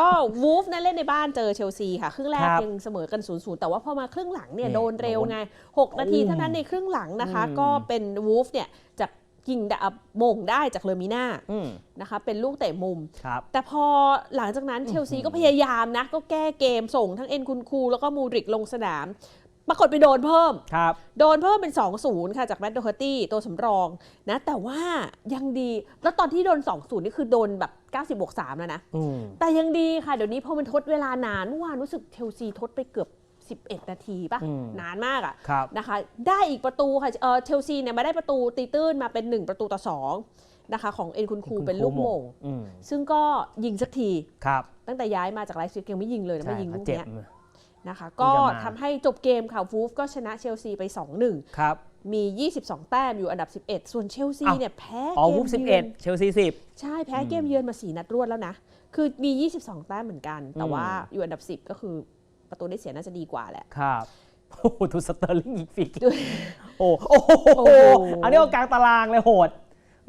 ก็วูฟนั่นเล่นในบ้านเจอเชลซีค่ะ ครึ่งแรกครับยังเสมอกัน0ูนย์แต่ว่าพอมาครึ่งหลังเนี่ยนี่โดนเร็วไง 6 นาทีเท่านั้นในครึ่งหลังนะคะ อืม ก็เป็นวูฟเนี่ยจะยิงดะมงได้จากเลอมิน่าอืมนะคะ เป็นลูกเตะมุม ครับ แต่พอหลังจากนั้นเชลซีก็พยายามนะ ก็แก้เกมส่งทั้งเอ็นคุนคู แล้วก็มูดริกลงสนาม ปรากฏไปโดนเพิ่ม ครับ โดนเพิ่มเป็น 2-0 ค่ะ จากแมตต์โดเฮอร์ตี้ ตัวสำรองนะ แต่ว่ายังดี แล้วตอนที่โดน 2-0 นี่คือโดนแบบ 90บวก3แล้วนะ อืม แต่ยังดีค่ะ เดี๋ยวนี้พอมันทดเวลานานเมื่อวานรู้สึกเชลซีทดไปเกือบ 11 นาทีปะอืม นานมากอะ ครับ นะคะได้อีกประตูค่ะเออเชลซีเนี่ยมาได้ประตูตีตื้นมาเป็น 1 ประตูต่อ2นะคะของเอ็นคุณคูเป็นลูกโมงอืมซึ่งก็ยิงสักที ครับตั้งแต่ย้ายมาจากไลฟ์สติกยังไม่ยิงเลยนะใช่ไม่ยิงลูกเจ็บเนี้ย นะ คะจะก็มาทำให้จบเกมค่ะวูฟก็ชนะเชลซีไป 2-1 ครับ มี 22 แต้มอยู่อันดับ 11 ส่วนเชลซีอ้าว เนี่ยแพ้อ๋อเกวูมฟสิบยืเอ็ดนเชลซีสิบ ใช่แพ้เกมเยือนมา 4 นัดรวดแล้วนะ คือมี 22 แต้มเหมือนกัน แต่อืม ว่าอยู่อันดับ 10 ก็คือประตูได้เสียน่าจะดีกว่าแหละ ครับโอ้โหทูสเตอร์ลิงอีกฟิกด้วยโอ้โอ้โหโอ้โห อันนี้เอากลางตารางเลยโหดแ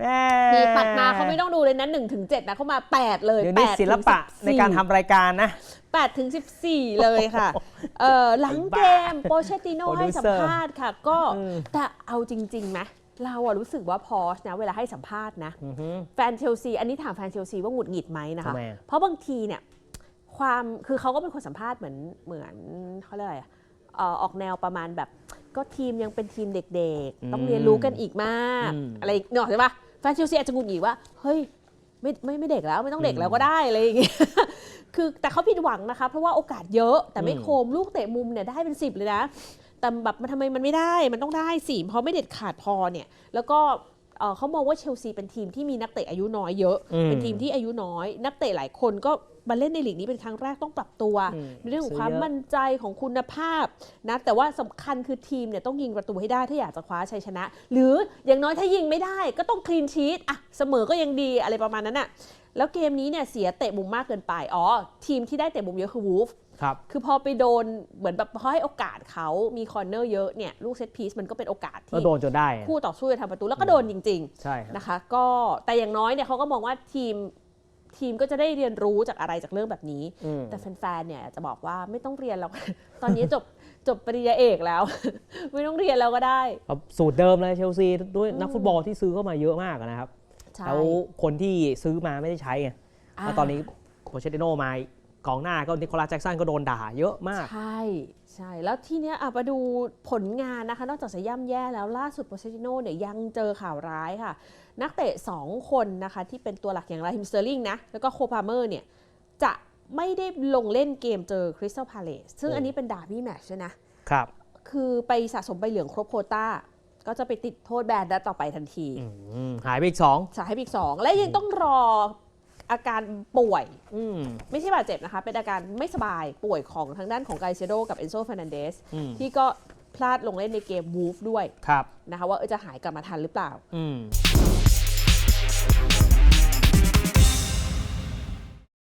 ม่มีปัดมาเขาไม่ต้องดูเลยนะ1ถึง7นะเขามา8เลยเดี๋ยวนี้8ศิลปะในการทำรายการนะ8ถึง14เลยค่ะ เออหลังเกมโปเชติโนโปรดิให้วเซสัอมร์ภาษณ์ค่ะ ก็เออแต่เอาจริงๆไหมเราอะรู้สึกว่าพอชนะเวลาให้สัมภาษณ์นะ อือฮึ แฟนเชลซี อันนี้ถามแฟนเชลซีว่าหงุดหงิดไหมนะคะ ทำไมอะ เพราะบางทีเนี่ยความคือเขาก็เป็นคนสัมภาษณ์เหมือนเหมือนเขาเรียกอะไรอะเอ่อออกแนวประมาณแบบ ก็ทีมยังเป็นทีมเด็กๆ ต้องเรียนรู้กันอีกมาก อืม อะไรเนาะใช่ปะ แฟนเชลซีอาจจะหงุดหงิดว่า เฮ้ยไม่ไม่ไม่เด็กแล้วไม่ต้องเด็กแล้วก็ได้อะไรอย่างเงี้ยคือแต่เขาผิดหวังนะคะ เพราะว่าโอกาสเยอะแต่ไม่อืมโคมลูกเตะมุมเนี่ยได้เป็นสิบเลยนะแต่แบบมันทำไมมันไม่ได้มันต้องได้สิเพราะไม่เด็ดขาดพอเนี่ย แล้วก็ เอ่อเขามองว่าเชลซีเป็นทีมที่มีนักเตะอายุน้อยเยอะอืมเป็นทีมที่อายุน้อย นักเตะหลายคนก็มาเล่นในลีกนี้เป็นครั้งแรกต้องปรับตัวอืมในเรื่องของซื้อความเยอะมั่นใจของคุณภาพนะแต่ว่าสำคัญคือทีมเนี่ยต้องยิงประตูให้ได้ถ้าอยากจะคว้าชัยชนะ หรืออย่างน้อยถ้ายิงไม่ได้ ก็ต้องคลีนชีตอะเสมอก็ยังดีอะไรประมาณนั้นอะแล้วเกมนี้เนี่ยเสียเตะมุมมากเกินไปอ๋อทีมที่ได้เตะมุมเยอะคือวูฟ ครับ คือพอไปโดนเหมือนแบบพอให้โอกาสเขามีคอร์เนอร์เยอะเนี่ยลูกเซตพีซมันก็เป็นโอกาสก็ที่โดนจนได้ คู่ต่อสู้จะทำประตูแล้วก็โดนจริง ๆ ใช่ครับนะคะ ก็แต่อย่างน้อยเนี่ยเขาก็มองว่าทีมทีมก็จะได้เรียนรู้จากอะไรจากเรื่องแบบนี้อืมแต่แฟนๆ เนี่ยจะบอกว่าไม่ต้องเรียนแล้วตอนนี้จบจบปริญญาเอกแล้ว ไม่ต้องเรียนแล้วก็ได้เอาสูตรเดิมเลยเชลซีด้วยอืมนักฟุตบอลที่ซื้อเข้ามาเยอะมากนะครับใช่แล้วคนที่ซื้อมาไม่ได้ใช้ไงอ่าแล้วตอนนี้โปเชติโนมา กองหน้าก็นิโคลัสแจ็กสันก็โดนด่าเยอะมาก ใช่ใช่แล้วทีเนี้ยอะมาดูผลงานนะคะ นอกจากจะย่ำแย่แล้วล่าสุดโปเชติโนเนี่ยยังเจอข่าวร้ายค่ะ นักเตะ 2 คนนะคะ ที่เป็นตัวหลักอย่างราฮิมสเตอร์ลิงนะ แล้วก็โคพาเมอร์เนี่ย จะไม่ได้ลงเล่นเกมเจอคริสตัลพาเลสซึ่งโอ้อันนี้เป็นดาร์บี้แมตช์ด้วยนะครับ คือไปสะสมใบเหลืองครบโควต้าก็จะไปติดโทษแบนนัดต่อไปทันทีอืมหายไปอีกสองสาให้อีกสองและยังต้องรอ อาการป่วย อืม ไม่ใช่บาดเจ็บนะคะ เป็นอาการไม่สบายป่วยของทางด้านของไกเซโดกับเอนโซฟ r นันเดสอืม ที่ก็พลาดลงเล่นในเกมวูฟด้วยครับ นะคะว่าเออจะหายกลับมาทันหรือเปล่า อืม